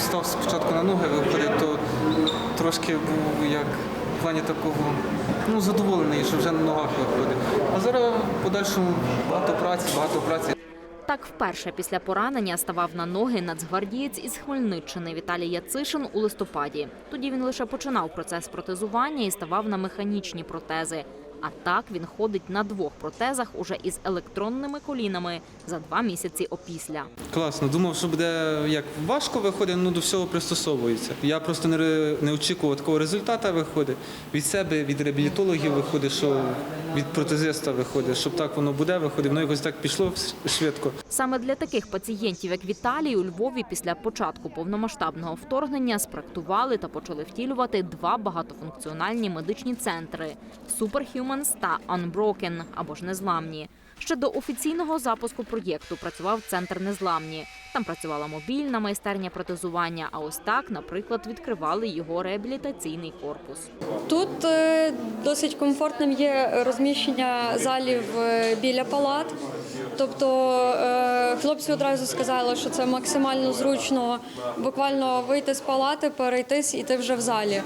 став спочатку на ноги виходити, то трошки був як в плані такого ну, задоволений, що вже на ногах виходить. А зараз в подальшому багато праці, багато праці. Так вперше після поранення ставав на ноги нацгвардієць із Хмельниччини Віталій Яцишин у листопаді. Тоді він лише починав процес протезування і ставав на механічні протези. А так він ходить на двох протезах уже із електронними колінами за два місяці опісля. Класно. Думав, що буде як важко виходить, ну до всього пристосовується. Я просто не, ре- не очікував такого результату виходить. Від себе, від реабілітологів виходить, що від протезиста виходить, щоб так воно буде, виходить. Воно якось так пішло швидко. Саме для таких пацієнтів, як Віталій, у Львові після початку повномасштабного вторгнення спроектували та почали втілювати два багатофункціональні медичні центри Superhumans та Unbroken або ж незламні. Ще до офіційного запуску проєкту працював центр незламні. Там працювала мобільна майстерня протезування. А ось так, наприклад, відкривали його реабілітаційний корпус. Тут е, досить комфортним є розміщення залів е, біля палат. Тобто е, хлопці одразу сказали, що це максимально зручно буквально вийти з палати, перейтись і ти вже в залі.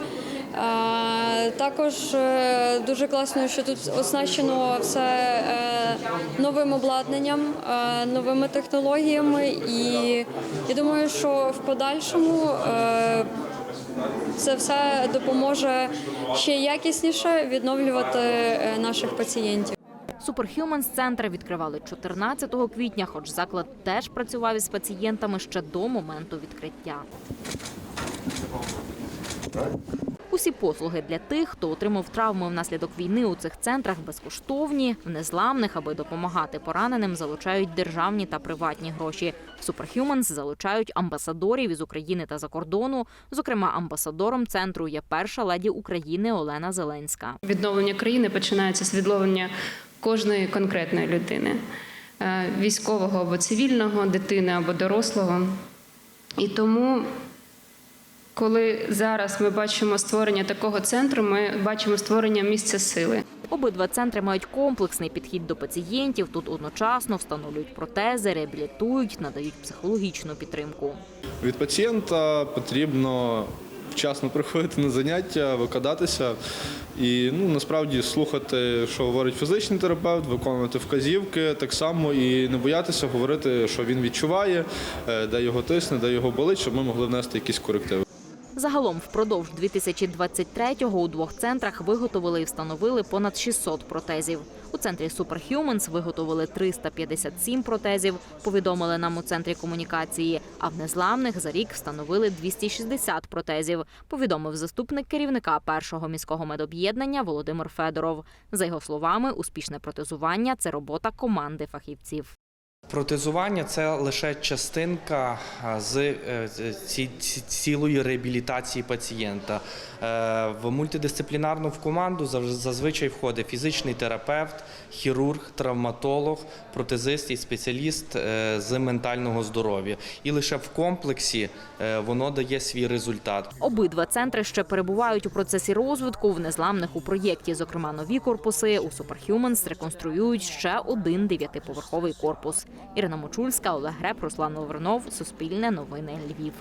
Також е, дуже класно, що тут оснащено все е, новим обладнанням, е, новими технологіями, і я думаю, що в подальшому це все допоможе ще якісніше відновлювати наших пацієнтів. Superhumans центр відкривали 14 квітня, хоч заклад теж працював із пацієнтами ще до моменту відкриття. Усі послуги для тих, хто отримав травми внаслідок війни у цих центрах безкоштовні, в незламних, аби допомагати пораненим, залучають державні та приватні гроші. В Superhumans залучають амбасадорів із України та за кордону. Зокрема, амбасадором центру є перша леді України Олена Зеленська. Відновлення країни починається з відновлення кожної конкретної людини, е, військового або цивільного, дитини або дорослого. І тому, коли зараз ми бачимо створення такого центру, ми бачимо створення місця сили. Обидва центри мають комплексний підхід до пацієнтів. Тут одночасно встановлюють протези, реабілітують, надають психологічну підтримку. Від пацієнта потрібно вчасно приходити на заняття, викладатися і ну, насправді слухати, що говорить фізичний терапевт, виконувати вказівки так само і не боятися говорити, що він відчуває, е, де його тисне, де його болить, щоб ми могли внести якісь корективи. Загалом впродовж 2023-го у двох центрах виготовили і встановили понад 600 протезів. У центрі Superhumans виготовили 357 протезів, повідомили нам у центрі комунікації. А в незламних за рік встановили 260 протезів, повідомив заступник керівника першого міського медоб'єднання Володимир Федоров. За його словами, успішне протезування це робота команди фахівців. Протезування це лише частинка з е, ці- цілої реабілітації пацієнта. Е, В мультидисциплінарну в команду зазвичай входить фізичний терапевт, хірург, травматолог, протезист і спеціаліст е, з ментального здоров'я. І лише в комплексі е, воно дає свій результат. Обидва центри ще перебувають у процесі розвитку в незламних у проєкті. Зокрема, нові корпуси у Superhumans реконструюють ще один дев'ятиповерховий корпус. Ірина Мочульська, Олег Греб, Руслан Лавринов, Суспільне новини Львів.